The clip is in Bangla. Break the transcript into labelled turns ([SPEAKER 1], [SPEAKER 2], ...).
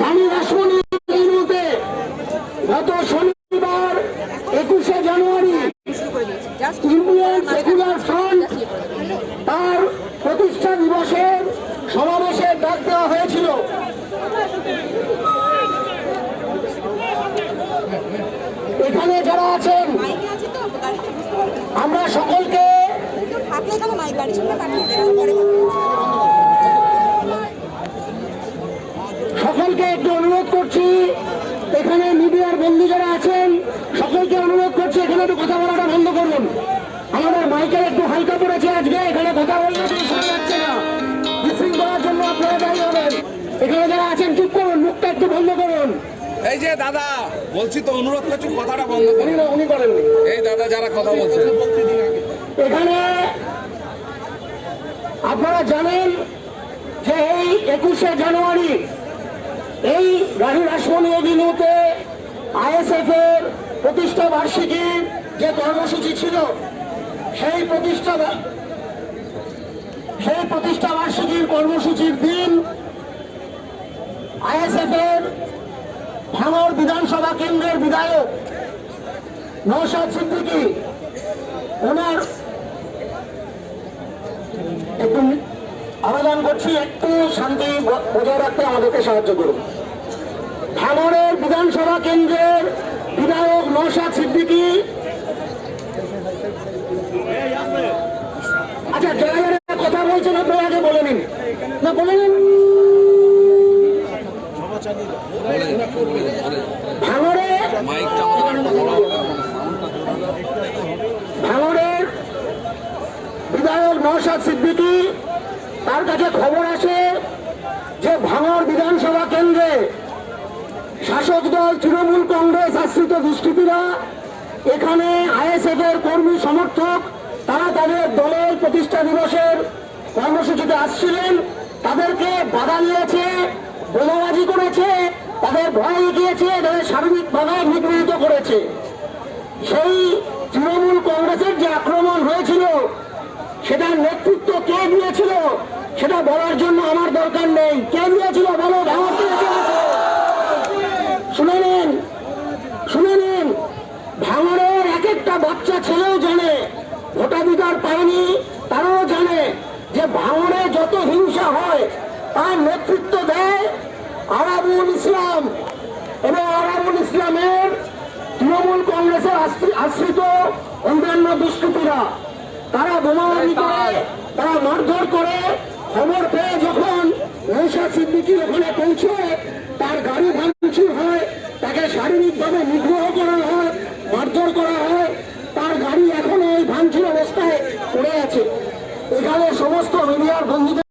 [SPEAKER 1] রানী রাসমণি গত শনিবার একুশে জানুয়ারি ইন্ডিয়ান সেকুলার ফ্রন্ট তার প্রতিষ্ঠা দিবসের সমাবেশে ডাক দেওয়া হয়েছিল। এখানে যারা আছেন, আমরা সকলকে সকলকে একটু অনুরোধ করছি এখানে মিডিয়ার বন্ধু যারা আছেন সকলকে অনুরোধ করছি এখানে একটু কথা বলাটা বন্ধ করুন। আমাদের মাইকের একটু হালকা পড়েছে আজকে এখানে কথা বললে শোনা যাচ্ছে না। বিশৃঙ্খলার জন্য আপনারা দায়ী হবেন। এখানে যারা আছেন চুপ করুন মুখটা একটু বন্ধ করুন।
[SPEAKER 2] এই যে দাদা বলছি তো অনুরোধ করছি কথাটা বন্ধ করুন।
[SPEAKER 1] উনি করেননি।
[SPEAKER 2] এই দাদা যারা কথা বলছে
[SPEAKER 1] এখানে আপনারা জানেন যে এই একুশে জানুয়ারি এই রানী রাসমণি অভিনীতে আইএসএফ এর প্রতিষ্ঠা বার্ষিকীর যে কর্মসূচি ছিল, সেই প্রতিষ্ঠা সেই প্রতিষ্ঠা বার্ষিকীর কর্মসূচির দিন আইএসএফ এর ভাঙর বিধানসভা কেন্দ্রের বিধায়ক নৌসাদ সিদ্দিকী, ওনার একটু আবেদন করছি, একটু শান্তি বজায় রাখতে আমাদেরকে সাহায্য করুন। ভাঙড়ের বিধানসভা কেন্দ্রের বিধায়ক নৌসাদ সিদ্দিকী। আচ্ছা যারা কথা বলছেন আপনি আগে বলে নিন। না, বলে নিন। ভাঙড়ে ভাঙড়ের বিধায়ক নৌসাদ সিদ্দিকী তার কাছে খবর আসে যে ভাঙড় বিধানসভা কেন্দ্রে শাসক দল তৃণমূল কংগ্রেস আশ্রিত দুষ্কৃতীরা, এখানে আইএসএফ এর কর্মী সমর্থক, তারা তাদের দলের প্রতিষ্ঠা দিবসের কর্মসূচিতে আসছিলেন। তাদেরকে বাধা দিয়েছে বোমাবাজি করেছে, তাদের ভয় গিয়েছে তাদের শারীরিকভাবে নিগৃহীত করেছে। সেই তৃণমূল কংগ্রেসের যে আক্রমণ হয়েছিল সেটার নেতৃত্ব কে দিয়েছিল, সেটা বলার জন্য আমার দরকার নেই। কে দিয়েছিল, বলো? শুনে নিন শুনে নিন ভাঙড়ের এক একটা বাচ্চা ছেলেও জানে, ভোটাধিকার পায়নি, তারাও জানে যে ভাঙড়ে যত হিংসা হয়, তার নেতৃত্ব দেয় আরাবুল ইসলাম। এবং আরাবুল ইসলামের তৃণমূল কংগ্রেসের আশ্রি- আশ্রিত অন্যান্য দুষ্কৃতীরা। তারা বোমাবাজি করে তারা। মারধর করে খবর পেয়ে যখন নৌশাদ সিদ্দিকির ওখানে পৌঁছে তার গাড়ি ভাঙচুর হয় তাকে শারীরিকভাবে নিগ্রহ করা হয় মারধর করা হয় তার গাড়ি এখনও ওই ভাঙচুর অবস্থায় পড়ে আছে। এখানে সমস্ত মিডিয়ার বন্ধুদের